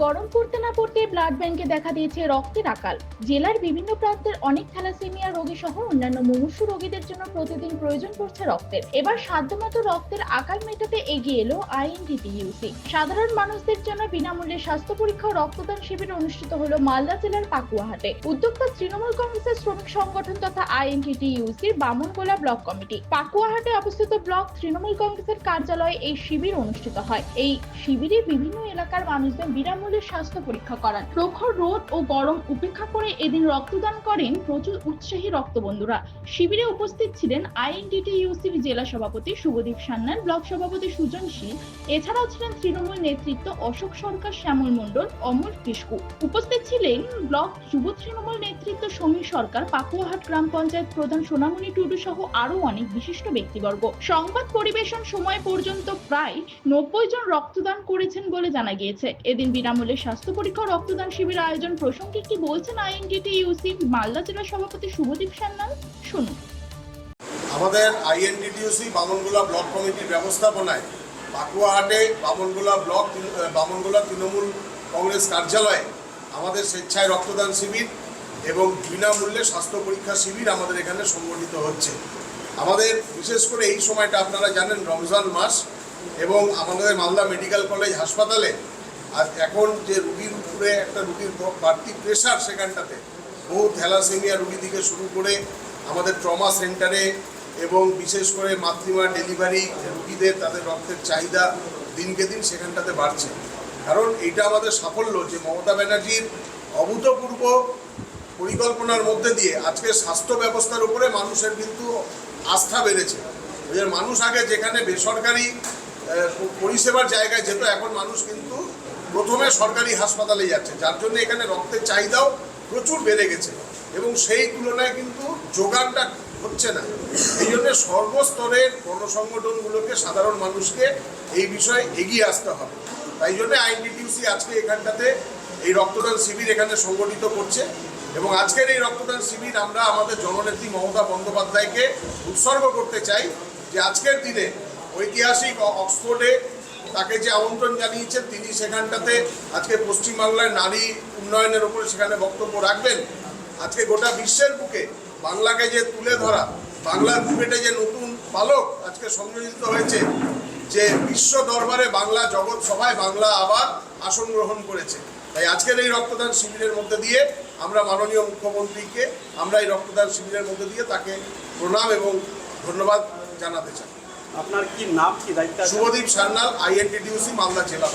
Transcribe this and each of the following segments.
গরম পড়তে না পড়তে ব্লাড ব্যাংকে দেখা দিয়েছে রক্তের আকাল। জেলার বিভিন্ন প্রান্তের অনেক থ্যালাসেমিয়া রোগী সহ অন্যান্য মুমূর্ষু রোগীদের জন্য প্রতিদিন প্রয়োজন পড়ছে রক্তের। এবার সাধ্যমতো রক্তের আকাল মেটাতে এগিয়ে এলো আইএনটিটিইউসি সাধারণ মানুষদের জন্য বিনামূল্যে স্বাস্থ্য পরীক্ষা ও রক্তদান শিবির অনুষ্ঠিত হলো মালদা জেলার পাকুয়াহাটে। উদ্যোক্তা তৃণমূল কংগ্রেসের শ্রমিক সংগঠন তথা আইএনটিটিইউসির বামনগোলা ব্লক কমিটি। পাকুয়াহাটে অবস্থিত ব্লক তৃণমূল কংগ্রেসের কার্যালয়ে এই শিবির অনুষ্ঠিত হয়। এই শিবিরে বিভিন্ন এলাকার মানুষদের বিনামূল্যে স্বাস্থ্য পরীক্ষা করান। প্রখর রোদ ও গরম উপেক্ষা করে এদিন রক্তদান করেন প্রচুর উৎসাহী রক্তবন্ধুরা। শিবিরে উপস্থিত ছিলেন আইএনটিটিইউসির জেলা সভাপতি শুভদীপ সান্যাল, ব্লক সভাপতি সুজন শীল, এছাড়াও ছিলেন তৃণমূল নেতৃত্ব অশোক সরকার, শ্যামল মণ্ডল, অমর কিস্কু উপস্থিত ছিলেন ব্লক যুব তৃণমূল নেতৃত্ব সমীর সরকার, পাকুয়াহাট গ্রাম পঞ্চায়েত প্রধান সোনামণি টুডু সহ আরও অনেক বিশিষ্ট ব্যক্তিবর্গ। সংবাদ পরিবেশন সময় পর্যন্ত প্রায় নব্বই জন রক্তদান করেছেন বলে জানা গিয়েছে। এদিন বিনামূল্যে স্বাস্থ্য পরীক্ষা রক্তদান শিবির আয়োজন প্রসঙ্গে কি বলছেন আইএনটিটিইউসি মালদা জেলা সভাপতি শুভদীপ সান্যাল শুনুন। আমাদের আইএনডিটিউসি বামনগোলা ব্লক কমিটির ব্যবস্থাপনায় পাকুয়াহাটে বামনগোলা ব্লক, বামনগোলা তৃণমূল কংগ্রেস কার্যালয়ে আমাদের স্বেচ্ছায় রক্তদান শিবির এবং বিনামূল্যে স্বাস্থ্য পরীক্ষা শিবির আমাদের এখানে সংগঠিত হচ্ছে। আমাদের বিশেষ করে এই সময়টা আপনারা জানেন রমজান মাস এবং আমাদের মালদা মেডিকেল কলেজ হাসপাতালে আর এখন যে রুগীর উপরে একটা রুগীর বাড়তি প্রেশার সেখানটাতে, বহু থ্যালাসেমিয়া রুগী থেকে শুরু করে আমাদের ট্রমা সেন্টারে এবং বিশেষ করে মাতৃমা ডেলিভারি রুগীদের তাদের রক্তের চাহিদা দিনকে দিন সেখানটাতে বাড়ছে। কারণ এইটা আমাদের সাফল্য যে মমতা ব্যানার্জির অভূতপূর্ব পরিকল্পনার মধ্যে দিয়ে আজকে স্বাস্থ্য ব্যবস্থার উপরে মানুষের কিন্তু আস্থা বেড়েছে। মানুষ আগে যেখানে বেসরকারি পরিষেবার জায়গায় যেত, এখন মানুষ কিন্তু প্রথমে সরকারি হাসপাতালে যাচ্ছে, যার জন্য এখানে রক্তের চাহিদাও প্রচুর বেড়ে গেছে। এবং সেই তুলনায় কিন্তু যোগানটা হচ্ছে না। এই জন্য সর্বস্তরের গণসংগঠনগুলোকে, সাধারণ মানুষকে এই বিষয়ে এগিয়ে আসতে হবে। তাই জন্য আইনডিটিউসি আজকে এখানটাতে এই রক্তদান শিবির এখানে সংগঠিত করছে। এবং আজকের এই রক্তদান শিবির আমরা আমাদের জননেত্রী মমতা বন্দ্যোপাধ্যায়কে উৎসর্গ করতে চাই যে আজকের দিনে ঐতিহাসিক অক্সফোর্ডে তাকে যে আমন্ত্রণ জানিয়েছেন, তিনি সেখানটাতে আজকে পশ্চিমবাংলায় নারী উন্নয়নের উপরে সেখানে বক্তব্য রাখবেন। আজকে গোটা বিশ্বের বুকে বাংলাকে যে তুলে ধরা, বাংলার বুকেটে যে নতুন পালক আজকে সংযোজিত হয়েছে, যে বিশ্ব দরবারে বাংলা জগৎ সভায় বাংলা আবার আসন গ্রহণ করেছে। তাই আজকের এই রক্তদান শিবিরের মধ্যে দিয়ে আমরা মাননীয় মুখ্যমন্ত্রীকে, আমরা এই রক্তদান শিবিরের মধ্যে দিয়ে তাকে প্রণাম এবং ধন্যবাদ জানাতে চাই। আপনার কি নাম কি দায়িত্ব শুভদীপ সান্যাল আইএনটিডিউসি মালদা জেলা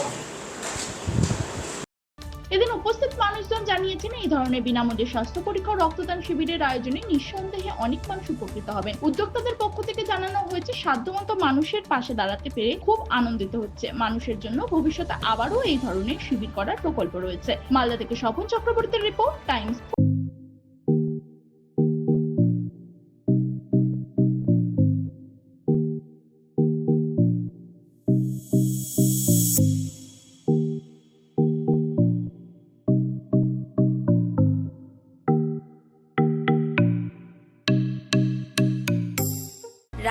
এদিন উপস্থিত মানুষজন জানিয়েছেন এই ধরনের বিনামূল্যে স্বাস্থ্য পরীক্ষা রক্তদান শিবিরের আয়োজনে নিঃসন্দেহে অনেক মানুষ উপকৃত হবেন উদ্যোক্তাদের পক্ষ থেকে জানানো হয়েছে সাধ্যমতো মানুষের পাশে দাঁড়াতে পেরে খুব আনন্দিত হচ্ছে। মানুষের জন্য ভবিষ্যতে আবারও এই ধরনের শিবির করার প্রকল্প রয়েছে। মালদা থেকে স্বপন চক্রবর্তীর রিপোর্ট টাইমস